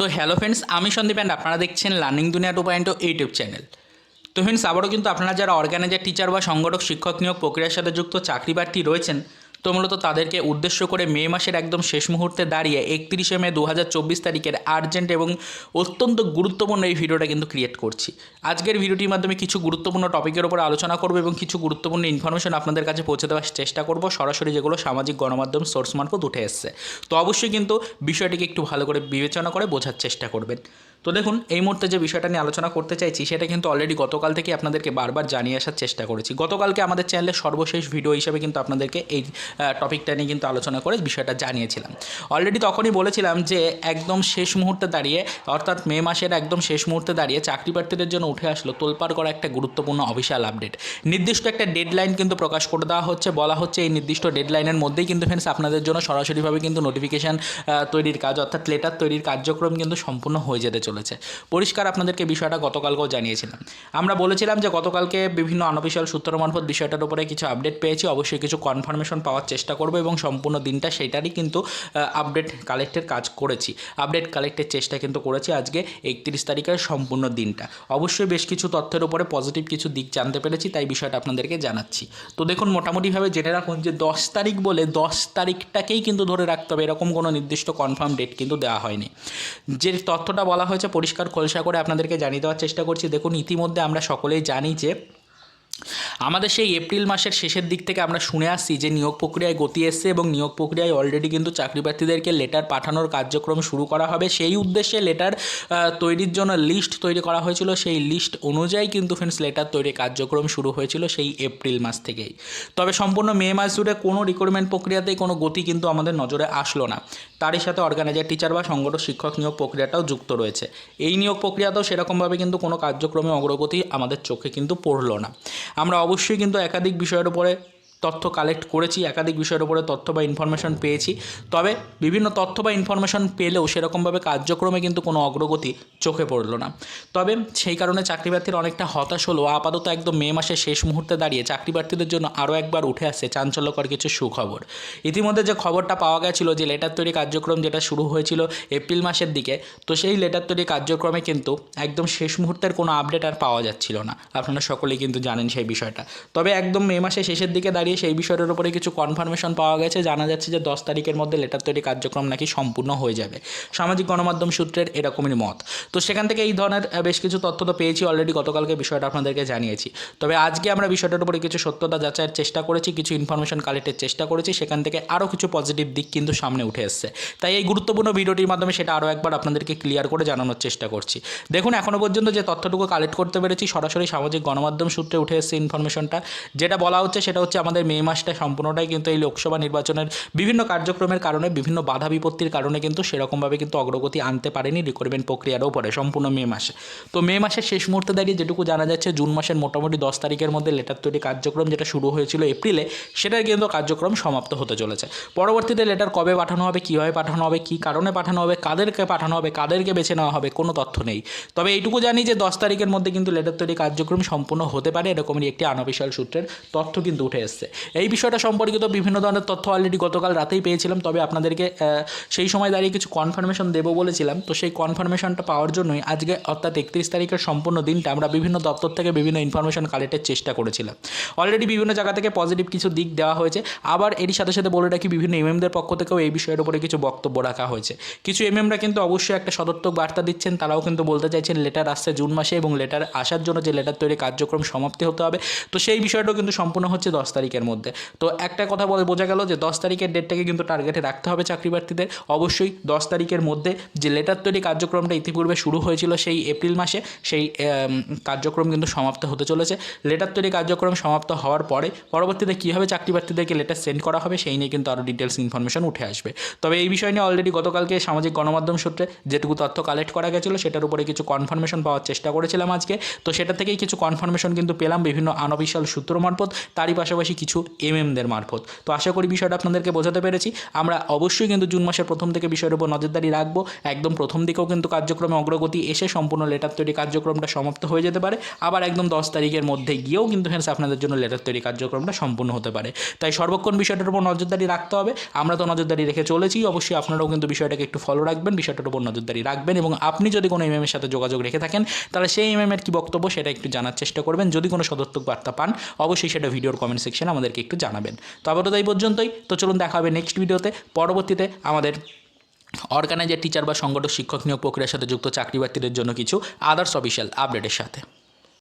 তো hello friends আমি Sandeep and আপনারা দেখছেন learning Duniya two point YouTube channel তো ফ্রেন্ডস আবারও কিন্তু আপনারা যারা অর্গানাইজার টিচার বা সংগঠক, শিক্ষক নিয়োগ প্রক্রিয়ার সাথে যুক্ত, চাকরি প্রার্থী রয়েছেন তো মূলত তাদেরকে উদ্দেশ্য করে মে মাসের একদম শেষ মুহূর্তে দাঁড়িয়ে একত্রিশে মে দু হাজার চব্বিশ তারিখের আর্জেন্ট এবং অত্যন্ত গুরুত্বপূর্ণ এই ভিডিওটা কিন্তু ক্রিয়েট করছি। আজকের ভিডিওটির মাধ্যমে কিছু গুরুত্বপূর্ণ টপিকের উপর আলোচনা করব এবং কিছু গুরুত্বপূর্ণ ইনফরমেশন আপনাদের কাছে পৌঁছে দেওয়ার চেষ্টা করব। সরাসরি যেগুলো সামাজিক গণমাধ্যম সোর্স মারফত উঠে এসছে। তো অবশ্যই কিন্তু বিষয়টিকে একটু ভালো করে বিবেচনা করে বোঝার চেষ্টা করবেন। তো দেখুন, এই মুহূর্তে যে বিষয়টা নিয়ে আলোচনা করতে চাইছি, সেটা কিন্তু অলরেডি গতকাল থেকে আপনাদেরকে বারবার জানিয়ে আসার চেষ্টা করেছি। গতকালকে আমাদের চ্যানেলের সর্বশেষ ভিডিও হিসেবে কিন্তু আপনাদেরকে এই টপিকটা নিয়ে কিন্তু আলোচনা করে বিষয়টা জানিয়েছিলাম। অলরেডি তখনই বলেছিলাম যে, একদম শেষ মুহূর্তে দাঁড়িয়ে, অর্থাৎ মে মাসের একদম শেষ মুহূর্তে দাঁড়িয়ে চাকরি প্রার্থীদের জন্য উঠে আসলো তোলপাড় করা একটা গুরুত্বপূর্ণ অফিসিয়াল আপডেট নির্দিষ্ট একটা ডেডলাইন কিন্তু প্রকাশ করে দেওয়া হচ্ছে, বলা হচ্ছে এই নির্দিষ্ট ডেডলাইনের মধ্যেই কিন্তু ফ্রেন্ডস আপনাদের জন্য সরাসরিভাবে কিন্তু নোটিফিকেশান তৈরির কাজ, অর্থাৎ লেটার তৈরির কার্যক্রম কিন্তু সম্পূর্ণ হয়ে যেতে চলেছে। পরিষ্কার আপনাদেরকে বিষয়টা গতকালকেও জানিয়েছিলাম। আমরা বলেছিলাম যে গতকালকে বিভিন্ন আনঅফিসিয়াল সূত্র মারফত বিষয়টার উপরে কিছু আপডেট পেয়েছি। অবশ্যই কিছু কনফার্মেশন পাওয়ার চেষ্টা করব এবং সম্পূর্ণ দিনটা সেইটারই কিন্তু আপডেট কালেক্টের কাজ করেছি। আপডেট কালেক্টের চেষ্টা কিন্তু করেছি আজকে একত্রিশ তারিখের সম্পূর্ণ দিনটা। অবশ্যই বেশ কিছু তথ্যের উপরে পজিটিভ কিছু দিক জানতে পেরেছি, তাই বিষয়টা আপনাদেরকে জানাচ্ছি। তো দেখুন, মোটামুটিভাবে জেনে রাখুন যে দশ তারিখ বলে দশ তারিখটাকেই কিন্তু ধরে রাখতে হবে। এরকম কোনো নির্দিষ্ট কনফার্ম ডেট কিন্তু দেওয়া হয়নি। যে তথ্যটা বলা হয়েছে পরিষ্কার খোলসা করে আপনাদেরকে জানিয়ে দেওয়ার চেষ্টা করছি। দেখুন ইতিমধ্যে আমরা সকলেই জানি যে আমাদের সেই এপ্রিল মাসের শেষের দিক থেকে আমরা শুনে আসছি যে নিয়োগ প্রক্রিয়ায় গতি এসছে এবং নিয়োগ প্রক্রিয়ায় অলরেডি কিন্তু চাকরি প্রার্থীদেরকে লেটার পাঠানোর কার্যক্রম শুরু করা হবে। সেই উদ্দেশ্যে লেটার তৈরির জন্য লিস্ট তৈরি করা হয়েছিল। সেই লিস্ট অনুযায়ী কিন্তু ফ্রেন্ডস লেটার তৈরি কার্যক্রম শুরু হয়েছিল সেই এপ্রিল মাস থেকেই। তবে সম্পূর্ণ মে মাস জুড়ে কোনো রিক্রুটমেন্ট প্রক্রিয়াতেই কোনো গতি কিন্তু আমাদের নজরে আসলো না। তারই সাথে অর্গানাইজার টিচার বা সংগঠন শিক্ষক নিয়োগ প্রক্রিয়াটাও যুক্ত রয়েছে। এই নিয়োগ প্রক্রিয়াতেও সেরকমভাবে কিন্তু কোনো কার্যক্রমে অগ্রগতি আমাদের চোখে কিন্তু পড়ল না। আমরা অবশ্যই কিন্তু একাধিক বিষয়ের উপরে তথ্য কালেক্ট করেছি, একাধিক বিষয়ের উপরে তথ্য বা ইনফরমেশন পেয়েছি। তবে বিভিন্ন তথ্য বা ইনফরমেশন পেলেও সেরকমভাবে কার্যক্রমে কিন্তু কোনো অগ্রগতি চোখে পড়ল না। তবে সেই কারণে চাকরি প্রার্থীর অনেকটা হতাশ হলো। আপাতত একদম মে মাসের শেষ মুহূর্তে দাঁড়িয়ে চাকরি প্রার্থীদের জন্য আরও একবার উঠে আসছে চাঞ্চল্যকর কিছু সুখবর। ইতিমধ্যে যে খবরটা পাওয়া গেছিল যে লেটার তৈরি কার্যক্রম যেটা শুরু হয়েছিল এপ্রিল মাসের দিকে, তো সেই লেটার তৈরি কার্যক্রমে কিন্তু একদম শেষ মুহূর্তের কোনো আপডেট আর পাওয়া যাচ্ছিল না। আপনারা সকলেই কিন্তু জানেন সেই বিষয়টা। তবে একদম মে মাসের শেষের দিকে দাঁড়িয়ে দাঁড়িয়ে সেই বিষয়টার উপরে কিছু কনফার্মেশন পাওয়া গেছে। জানা যাচ্ছে যে দশ তারিখের মধ্যে লেটার তৈরি কার্যক্রম নাকি সম্পূর্ণ হয়ে যাবে। সামাজিক গণমাধ্যম সূত্রের এরকমই মত। তো সেখান থেকে এই ধরনের বেশ কিছু তথ্য তো পেয়েছি অলরেডি গতকালকে বিষয়টা আপনাদেরকে জানিয়েছি। তবে আজকে আমরা বিষয়টার উপরে কিছু সত্যতা যাচাইয়ের চেষ্টা করেছি, কিছু ইনফরমেশন কালেক্টের চেষ্টা করেছি, সেখান থেকে আরও কিছু পজিটিভ দিক কিন্তু সামনে উঠে এসছে। তাই এই গুরুত্বপূর্ণ ভিডিওটির মাধ্যমে সেটা আরও একবার আপনাদেরকে ক্লিয়ার করে জানানোর চেষ্টা করছি। দেখুন এখনও পর্যন্ত যে তথ্যটুকু কালেক্ট করতে পেরেছি, সরাসরি সামাজিক গণমাধ্যম সূত্রে উঠে এসছে ইনফরমেশনটা যেটা বলা হচ্ছে, সেটা হচ্ছে আমাদের মে মাসটা সম্পূর্ণটাই কিন্তু এই লোকসভা নির্বাচনের বিভিন্ন কার্যক্রমের কারণে, বিভিন্ন বাধা বিপত্তির কারণে কিন্তু সেরকমভাবে কিন্তু অগ্রগতি আনতে পারেনি রিক্রুটমেন্ট প্রক্রিয়ার ওপরে সম্পূর্ণ মে মাসে। তো মে মাসের শেষ মুহূর্তে দাঁড়িয়ে যেটুকু জানা যাচ্ছে, জুন মাসের মোটামুটি দশ তারিখের মধ্যে লেটার তৈরি কার্যক্রম যেটা শুরু হয়েছিল এপ্রিলে, সেটার কিন্তু কার্যক্রম সমাপ্ত হতে চলেছে। পরবর্তীতে লেটার কবে পাঠানো হবে, কীভাবে পাঠানো হবে, কী কারণে পাঠানো হবে, কাদেরকে পাঠানো হবে, কাদেরকে বেছে নেওয়া হবে, কোনো তথ্য নেই। তবে এইটুকু জানি যে দশ তারিখের মধ্যে কিন্তু লেটার তৈরি কার্যক্রম সম্পূর্ণ হতে পারে, এরকমই একটি আনঅফিসিয়াল সূত্রের তথ্য কিন্তু উঠে এসছে। এই বিষয়টা সম্পর্কিত বিভিন্ন ধরনের তথ্য অলরেডি গতকাল রাতেই পেয়েছিলাম, তবে আপনাদেরকে সেই সময় দাঁড়িয়ে কিছু কনফার্মেশন দেবো বলেছিলাম। তো সেই কনফার্মেশনটা পাওয়ার জন্যই আজকে অর্থাৎ একত্রিশ তারিখের সম্পূর্ণ দিনটা আমরা বিভিন্ন দপ্তর থেকে বিভিন্ন ইনফরমেশন কালেক্টের চেষ্টা করেছিলাম। অলরেডি বিভিন্ন জায়গা থেকে পজিটিভ কিছু দিক দেওয়া হয়েছে। আবার এরই সাথে সাথে বলে রাখি, বিভিন্ন এমএমদের পক্ষ থেকেও এই বিষয়ের উপরে কিছু বক্তব্য রাখা হয়েছে। কিছু এমএমরা কিন্তু অবশ্যই একটা সদর্থক বার্তা দিচ্ছেন, তারাও কিন্তু বলতে চাইছেন লেটার আসছে জুন মাসে এবং লেটার আসার জন্য যে লেটার তৈরি কার্যক্রম সমাপ্তি হতে হবে। তো সেই বিষয়টাও কিন্তু সম্পূর্ণ হচ্ছে দশ তারিখের মধ্যে। তো একটা কথা বলে বোঝা গেল যে দশ তারিখের ডেটটাকে কিন্তু টার্গেটে রাখতে হবে চাকরি প্রার্থীদের অবশ্যই দশ তারিখের মধ্যে যে লেটার তৈরি কার্যক্রমটা ইতিপূর্বে শুরু হয়েছিল সেই এপ্রিল মাসে, সেই কার্যক্রম কিন্তু সমাপ্ত হতে চলেছে। লেটার তৈরি কার্যক্রম সমাপ্ত হওয়ার পরে পরবর্তীতে কীভাবে চাকরি প্রার্থীদেরকে লেটার সেন্ড করা হবে সেই নিয়ে কিন্তু আরও ডিটেলস ইনফরমেশন উঠে আসবে। তবে এই বিষয় নিয়ে অলরেডি গতকালকে সামাজিক গণমাধ্যম সূত্রে যেটুকু তথ্য কালেক্ট করা গেছিল, সেটার উপরে কিছু কনফার্মেশন পাওয়ার চেষ্টা করেছিলাম আজকে। তো সেটা থেকেই কিছু কনফার্মেশন কিন্তু পেলাম বিভিন্ন আনঅফিসিয়াল সূত্র মারফত। তারই পাশাপাশি কিছু এমএমদের মারফত। তো আশা করি বিষয়টা আপনাদেরকে বোঝাতে পেরেছি। আমরা অবশ্যই কিন্তু জুন মাসের প্রথম থেকে বিষয়ের উপর নজরদারি রাখব। একদম প্রথম দিকেও কিন্তু কার্যক্রমে অগ্রগতি এসে সম্পূর্ণ লেটার তৈরি কার্যক্রমটা সমাপ্ত হয়ে যেতে পারে। আবার একদম দশ তারিখের মধ্যে গিয়েও কিন্তু ফ্রেন্ডস আপনাদের জন্য লেটার তৈরি কার্যক্রমটা সম্পূর্ণ হতে পারে। তাই সর্বক্ষণ বিষয়টার উপর নজরদারি রাখতে হবে। আমরা তো নজরদারি রেখে চলেছি। অবশ্যই আপনারাও কিন্তু বিষয়টাকে একটু ফলো রাখবেন, বিষয়টার উপর নজরদারি রাখবেন এবং আপনি যদি কোনো এমএমের সাথে যোগাযোগ রেখে থাকেন, তাহলে সেই এমএমের কী বক্তব্য সেটা একটু জানার চেষ্টা করবেন। যদি কোনো সদর্থক বার্তা পান, অবশ্যই সেটা ভিডিওর কমেন্ট সেকশনে আমাদেরকে একটু জানাবেন। তো আবারও তাই পর্যন্তই। তো চলুন দেখা হবে নেক্সট ভিডিওতে পরবর্তীতে আমাদের অর্গানাইজার টিচার বা সংগঠক, শিক্ষক নিয়োগ প্রক্রিয়ার সাথে যুক্ত চাকরি জন্য কিছু আদার্স অফিসিয়াল আপডেটের সাথে।